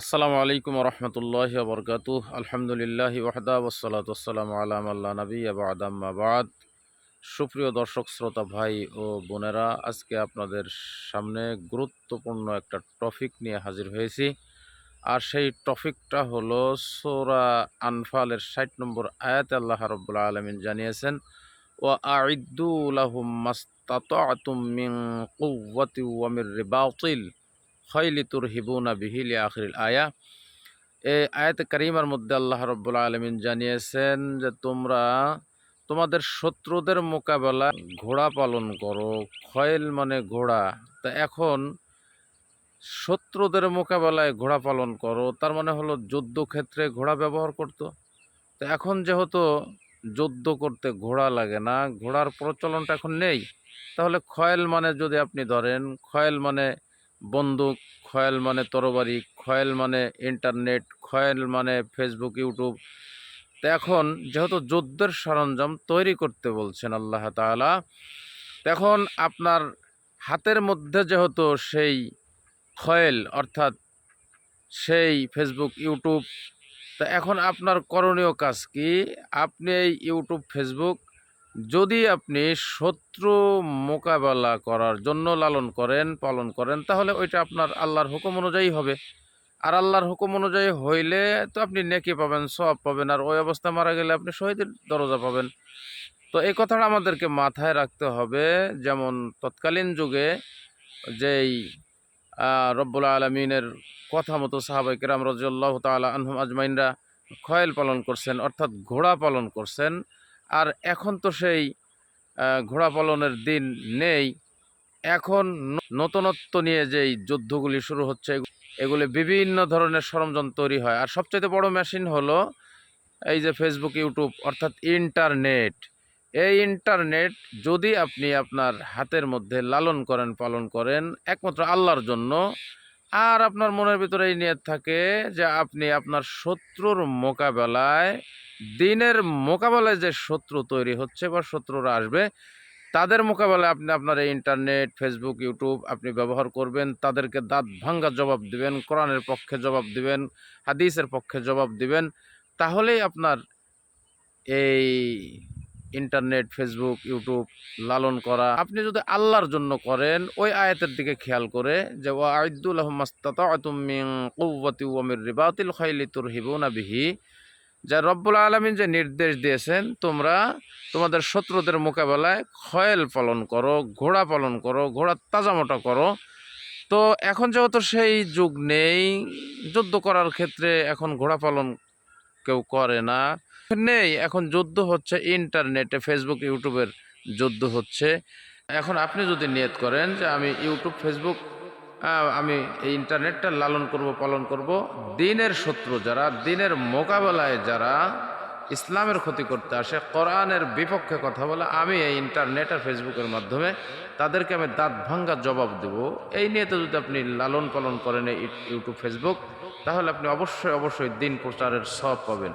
আসসালামু আলাইকুম রহমতুল্লাহ বরকাত আলহামদুলিল্লাহ ওয়াহদা ওসালাত আসসালাম আলাম আল্লাহ নবী আবাদাম্মাবাদ সুপ্রিয় দর্শক, শ্রোতা ভাই ও বোনেরা, আজকে আপনাদের সামনে গুরুত্বপূর্ণ একটা টপিক নিয়ে হাজির হয়েছি। আর সেই টপিকটা হলো সোরা আনফালের ষাট নম্বর আয়াত আল্লাহ রব্বুল্লা আলমিন জানিয়েছেন ও আইদুলাহুম মাস্তাতুম মিন কুওয়াতি ওয়া মির রিবাতিল। খৈলিতুর হিবুনা বিহিলি আখরিল আয়া। এই আয়াত করিমার মধ্যে আল্লাহ রব্বুল আলমিন জানিয়েছেন যে, তোমরা তোমাদের শত্রুদের মোকাবেলা ঘোড়া পালন করো, খয়েল মানে ঘোড়া। তা এখন শত্রুদের মোকাবেলায় ঘোড়া পালন করো, তার মানে হলো যুদ্ধক্ষেত্রে ঘোড়া ব্যবহার করতো। তো এখন যেহেতু যুদ্ধ করতে ঘোড়া লাগে না, ঘোড়ার প্রচলনটা এখন নেই। তাহলে খয়েল মানে যদি আপনি ধরেন, খয়েল মানে বন্দুক, খয়েল মানে তরবারি, খয়েল মানে ইন্টারনেট, খয়েল মানে ফেসবুক, ইউটিউব। তো এখন যেহেতু যুদ্ধের সরঞ্জাম তৈরি করতে বলছেন আল্লাহ তাআলা তখন আপনার হাতের মধ্যে যেহেতু সেই খয়েল অর্থাৎ সেই ফেসবুক, ইউটিউব, তা এখন আপনার করণীয় কাজ কি? আপনি এই ইউটিউব, ফেসবুক যদি আপনি শত্রু মোকাবেলা করার জন্য লালন করেন, পালন করেন, তাহলে ওইটা আপনার আল্লাহর হুকুম অনুযায়ী হবে। আর আল্লাহর হুকুম অনুযায়ী হইলে তো আপনি নেকি পাবেন সব পাবেন, আর ওই অবস্থা মারা গেলে আপনি শহীদের দরজা পাবেন। তো এই কথাটা আমাদেরকে মাথায় রাখতে হবে, যেমন তৎকালীন যুগে যেই রব্বুল আলমিনের কথা মতো সাহাবাই কেরাম রাজিউল্লাহ তালা আনহুম আজমাইনরা খয়েল পালন করছেন, অর্থাৎ ঘোড়া পালন করছেন আর এখন তো সেই ঘোড়া পালনের দিন নেই। এখন নতুনত্ব নিয়ে যেই যুদ্ধগুলি শুরু হচ্ছে এগুলি বিভিন্ন ধরনের সরঞ্জাম তৈরি হয়। আর সবচেয়ে বড় মেশিন হলো এই যে ফেসবুক ইউটিউব অর্থাৎ ইন্টারনেট এই ইন্টারনেট যদি আপনি আপনার হাতের মধ্যে লালন করেন, পালন করেন, একমাত্র আল্লাহর জন্য আর আপনার মনের ভিতরে এই নিয়ত থাকে যে আপনি আপনার শত্রুর মোকাবেলায়, দিনের মোকাবেলায় যে শত্রু তৈরি হচ্ছে বা শত্রুরা আসবে, তাদের মোকাবেলায় আপনি আপনার এই ইন্টারনেট, ফেসবুক, ইউটিউব আপনি ব্যবহার করবেন, তাদেরকে দাঁত ভাঙ্গা জবাব দিবেন, কোরআনের পক্ষে জবাব দিবেন, হাদিসের পক্ষে জবাব দিবেন, তাহলেই আপনার এই ইন্টারনেট, ফেসবুক, ইউটিউব লালন করা। আপনি যদি আল্লাহর জন্য করেন, ওই আয়াতের দিকে খেয়াল করে যে ও আইদুল আহমাস্তাতুমিং কৌবতি ওমির রিবাতিল খাইলি তুর হিবুনা বিহি। যা রব্বুল আলমিন যে নির্দেশ দিয়েছেন, তোমরা তোমাদের শত্রুদের মোকাবেলায় খয়েল পালন করো, ঘোড়া পালন করো, ঘোড়া তাজামোটা করো। তো এখন যেহেতু সেই যুগ নেই, যুদ্ধ করার ক্ষেত্রে এখন ঘোড়া পালন কেউ করে না। নেই, এখন যুদ্ধ হচ্ছে ইন্টারনেটে ফেসবুক ইউটিউবের যুদ্ধ হচ্ছে। এখন আপনি যদি নিয়ত করেন যে আমি ইউটিউব ফেসবুক আমি এই ইন্টারনেটটা লালন করব, পালন করব, দিনের শত্রু যারা, দিনের মোকাবেলায় যারা ইসলামের ক্ষতি করতে আসে, কোরআনের বিপক্ষে কথা বলে, আমি এই ইন্টারনেট আর ফেসবুকের মাধ্যমে তাদেরকে আমি দাঁত ভাঙ্গা জবাব দেব। এই নিয়ে তো যদি আপনি লালন পালন করেন ইউটিউব ফেসবুক তাহলে আপনি অবশ্যই অবশ্যই দিন প্রচারের সব পাবেন।